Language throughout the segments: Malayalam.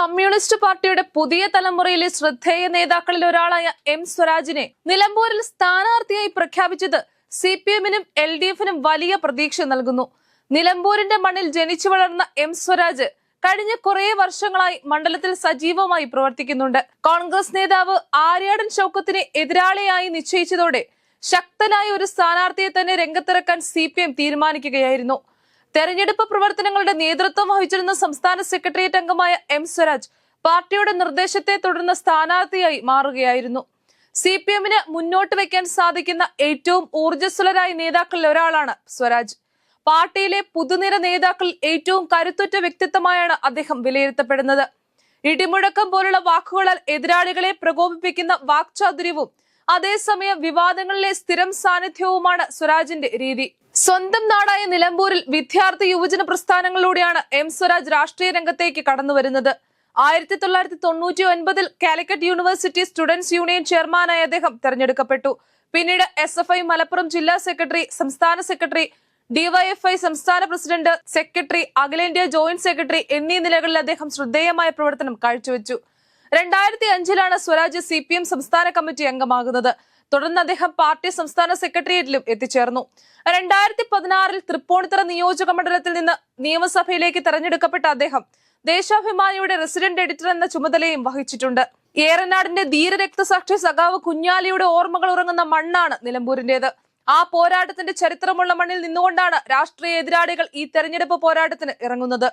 കമ്മ്യൂണിസ്റ്റ് പാർട്ടിയുടെ പുതിയ തലമുറയിലെ ശ്രദ്ധേയ നേതാക്കളിൽ ഒരാളായ എം സ്വരാജിനെ നിലമ്പൂരിൽ സ്ഥാനാർത്ഥിയായി പ്രഖ്യാപിച്ചത് സി പി എമ്മിനും എൽ ഡി എഫിനും വലിയ പ്രതീക്ഷ നൽകുന്നു. നിലമ്പൂരിന്റെ മണ്ണിൽ ജനിച്ചു വളർന്ന എം സ്വരാജ് കഴിഞ്ഞ കുറേ വർഷങ്ങളായി മണ്ഡലത്തിൽ സജീവമായി പ്രവർത്തിക്കുന്നുണ്ട്. കോൺഗ്രസ് നേതാവ് ആര്യാടൻ ഷൗക്കത്തിനെ എതിരാളിയായി നിശ്ചയിച്ചതോടെ ശക്തനായ ഒരു സ്ഥാനാർത്ഥിയെ തന്നെ രംഗത്തിറക്കാൻ സി തീരുമാനിക്കുകയായിരുന്നു. തെരഞ്ഞെടുപ്പ് പ്രവർത്തനങ്ങളുടെ നേതൃത്വം വഹിച്ചിരുന്ന സംസ്ഥാന സെക്രട്ടേറിയറ്റ് അംഗമായ എം സ്വരാജ് പാർട്ടിയുടെ നിർദ്ദേശത്തെ തുടർന്ന് സ്ഥാനാർത്ഥിയായി മാറുകയായിരുന്നു. സി പി എമ്മിന് മുന്നോട്ട് വയ്ക്കാൻ സാധിക്കുന്ന ഏറ്റവും ഊർജസ്വലരായ നേതാക്കളിൽ ഒരാളാണ് സ്വരാജ്. പാർട്ടിയിലെ പുതുനിര നേതാക്കളിൽ ഏറ്റവും കരുത്തുറ്റ വ്യക്തിത്വമായാണ് അദ്ദേഹം വിലയിരുത്തപ്പെടുന്നത്. ഇടിമുഴക്കം പോലുള്ള വാക്കുകളാൽ എതിരാളികളെ പ്രകോപിപ്പിക്കുന്ന വാക്ചാതുര്യവും അതേസമയം വിവാദങ്ങളിലെ സ്ഥിരം സാന്നിധ്യവുമാണ് സ്വരാജിന്റെ രീതി. സ്വന്തം നാടായ നിലമ്പൂരിൽ വിദ്യാർത്ഥി യുവജന പ്രസ്ഥാനങ്ങളിലൂടെയാണ് എം സ്വരാജ് രാഷ്ട്രീയ രംഗത്തേക്ക് കടന്നു വരുന്നത്. ആയിരത്തി തൊള്ളായിരത്തി തൊണ്ണൂറ്റി ഒൻപതിൽ കാലിക്കറ്റ് യൂണിവേഴ്സിറ്റി സ്റ്റുഡൻസ് യൂണിയൻ ചെയർമാനായി അദ്ദേഹം തെരഞ്ഞെടുക്കപ്പെട്ടു. പിന്നീട് എസ് എഫ് ഐ മലപ്പുറം ജില്ലാ സെക്രട്ടറി സംസ്ഥാന സെക്രട്ടറി ഡിവൈഎഫ്ഐ സംസ്ഥാന പ്രസിഡന്റ് സെക്രട്ടറി അഖിലേന്ത്യാ ജോയിന്റ് സെക്രട്ടറി എന്നീ നിലകളിൽ അദ്ദേഹം ശ്രദ്ധേയമായ പ്രവർത്തനം കാഴ്ചവെച്ചു. രണ്ടായിരത്തി അഞ്ചിലാണ് സ്വരാജ് സി പി എം സംസ്ഥാന കമ്മിറ്റി അംഗമാകുന്നത്. തുടർന്ന് അദ്ദേഹം പാർട്ടി സംസ്ഥാന സെക്രട്ടേറിയറ്റിലും എത്തിച്ചേർന്നു. രണ്ടായിരത്തി പതിനാറിൽ തൃപ്പൂണിത്തറ നിയോജക മണ്ഡലത്തിൽ നിന്ന് നിയമസഭയിലേക്ക് തെരഞ്ഞെടുക്കപ്പെട്ട അദ്ദേഹം ദേശാഭിമാനിയുടെ റെസിഡന്റ് എഡിറ്റർ എന്ന ചുമതലയും വഹിച്ചിട്ടുണ്ട്. ഏറനാടിന്റെ ധീരരക്തസാക്ഷി സഖാവ് കുഞ്ഞാലിയുടെ ഓർമ്മകൾ ഉറങ്ങുന്ന മണ്ണാണ് നിലമ്പൂരിന്റേത്. ആ പോരാട്ടത്തിന്റെ ചരിത്രമുള്ള മണ്ണിൽ നിന്നുകൊണ്ടാണ് രാഷ്ട്രീയ എതിരാളികൾ ഈ തെരഞ്ഞെടുപ്പ് പോരാട്ടത്തിന് ഇറങ്ങുന്നത്.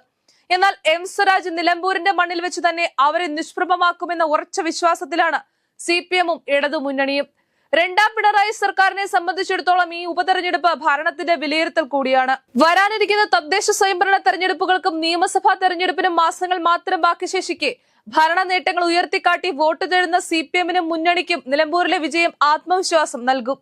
എന്നാൽ എം സ്വരാജ് നിലമ്പൂരിന്റെ മണ്ണിൽ വെച്ച് തന്നെ അവരെ നിഷ്പ്രഭമാക്കുമെന്ന ഉറച്ച വിശ്വാസത്തിലാണ് സി പി എമ്മും ഇടതു മുന്നണിയും. രണ്ടാം പിണറായി സർക്കാരിനെ സംബന്ധിച്ചിടത്തോളം ഈ ഉപതെരഞ്ഞെടുപ്പ് ഭരണത്തിന്റെ വിലയിരുത്തൽ കൂടിയാണ്. വരാനിരിക്കുന്ന തദ്ദേശ സ്വയംഭരണ തെരഞ്ഞെടുപ്പുകൾക്കും നിയമസഭാ തെരഞ്ഞെടുപ്പിനും മാസങ്ങൾ മാത്രം ബാക്കി ശേഷിക്കെ ഭരണ നേട്ടങ്ങൾ ഉയർത്തിക്കാട്ടി വോട്ട് തേടുന്ന സി പി എമ്മിനും മുന്നണിക്കും നിലമ്പൂരിലെ വിജയം ആത്മവിശ്വാസം നൽകും.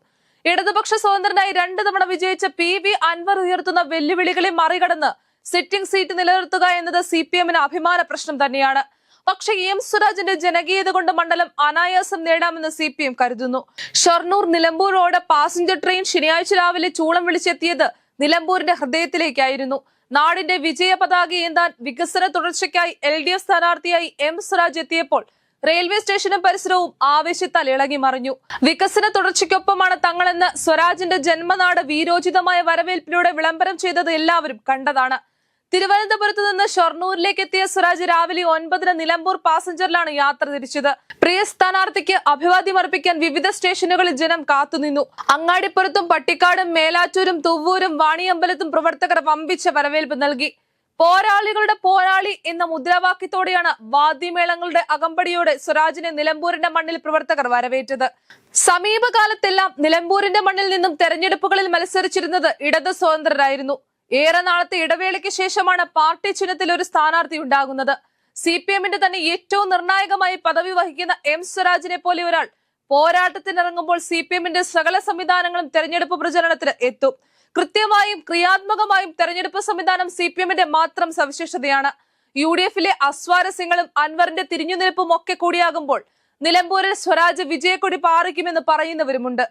ഇടതുപക്ഷ സ്വതന്ത്രനായി രണ്ടു തവണ വിജയിച്ച പി വി അൻവർ ഉയർത്തുന്ന വെല്ലുവിളികളെ മറികടന്ന് സിറ്റിംഗ് സീറ്റ് നിലനിർത്തുക എന്നത് സി പി എമ്മിന് അഭിമാന പ്രശ്നം തന്നെയാണ്. പക്ഷെ എം സ്വരാജിന്റെ ജനകീയത കൊണ്ട് മണ്ഡലം അനായാസം നേടാമെന്ന് സി പി എം കരുതുന്നു. Shoranur Nilambur road passenger train ശനിയാഴ്ച രാവിലെ ചൂളം വിളിച്ചെത്തിയത് നിലമ്പൂരിന്റെ ഹൃദയത്തിലേക്കായിരുന്നു. നാടിന്റെ വിജയ പതാക ഏന്താൻ വികസന തുടർച്ചയ്ക്കായി എൽ ഡി എഫ് സ്ഥാനാർത്ഥിയായി എം സ്വരാജ് എത്തിയപ്പോൾ റെയിൽവേ സ്റ്റേഷനും പരിസരവും ആവേശത്താൽ ഇളകി മറിഞ്ഞു. വികസന തുടർച്ചയ്ക്കൊപ്പമാണ് തങ്ങളെന്ന് സ്വരാജിന്റെ ജന്മനാട് വീരോചിതമായ വരവേൽപ്പിലൂടെ വിളംബരം ചെയ്തത് എല്ലാവരും കണ്ടതാണ്. തിരുവനന്തപുരത്ത് നിന്ന് ഷൊർണൂരിലേക്ക് എത്തിയ സ്വരാജ് രാവിലെ ഒൻപതിന് നിലമ്പൂർ പാസഞ്ചറിലാണ് യാത്ര തിരിച്ചത്. പ്രിയ സ്ഥാനാർത്ഥിക്ക് അഭിവാദ്യം അർപ്പിക്കാൻ വിവിധ സ്റ്റേഷനുകളിൽ ജനം കാത്തുനിന്നു. അങ്ങാടിപ്പുറത്തും പട്ടിക്കാടും മേലാറ്റൂരും തുവ്വൂരും വാണിയമ്പലത്തും പ്രവർത്തകർ വമ്പിച്ച വരവേൽപ്പ് നൽകി. പോരാളികളുടെ പോരാളി എന്ന മുദ്രാവാക്യത്തോടെയാണ് വാദ്യമേളങ്ങളുടെ അകമ്പടിയോടെ സ്വരാജിനെ നിലമ്പൂരിന്റെ മണ്ണിൽ പ്രവർത്തകർ വരവേറ്റത്. സമീപകാലത്തെല്ലാം നിലമ്പൂരിന്റെ മണ്ണിൽ നിന്നും തെരഞ്ഞെടുപ്പുകളിൽ മത്സരിച്ചിരുന്നത് ഇടത് സ്വതന്ത്രരായിരുന്നു. ഏറെ നാളത്തെ ഇടവേളയ്ക്ക് ശേഷമാണ് പാർട്ടി ചിഹ്നത്തിൽ ഒരു സ്ഥാനാർത്ഥി ഉണ്ടാകുന്നത്. സി പി എമ്മിന്റെ തന്നെ ഏറ്റവും നിർണായകമായി പദവി വഹിക്കുന്ന എം സ്വരാജിനെ പോലെ ഒരാൾ പോരാട്ടത്തിനിറങ്ങുമ്പോൾ സി പി എമ്മിന്റെ സകല സംവിധാനങ്ങളും തെരഞ്ഞെടുപ്പ് പ്രചരണത്തിന് എത്തും. കൃത്യമായും ക്രിയാത്മകമായും തെരഞ്ഞെടുപ്പ് സംവിധാനം സി പി എമ്മിന്റെ മാത്രം സവിശേഷതയാണ്. യു ഡി എഫിലെ അസ്വാരസ്യങ്ങളും അൻവറിന്റെ തിരിഞ്ഞുനിൽപ്പും ഒക്കെ കൂടിയാകുമ്പോൾ നിലമ്പൂരിൽ സ്വരാജ് വിജയക്കൊടി പാറിക്കുമെന്ന് പറയുന്നവരുമുണ്ട്.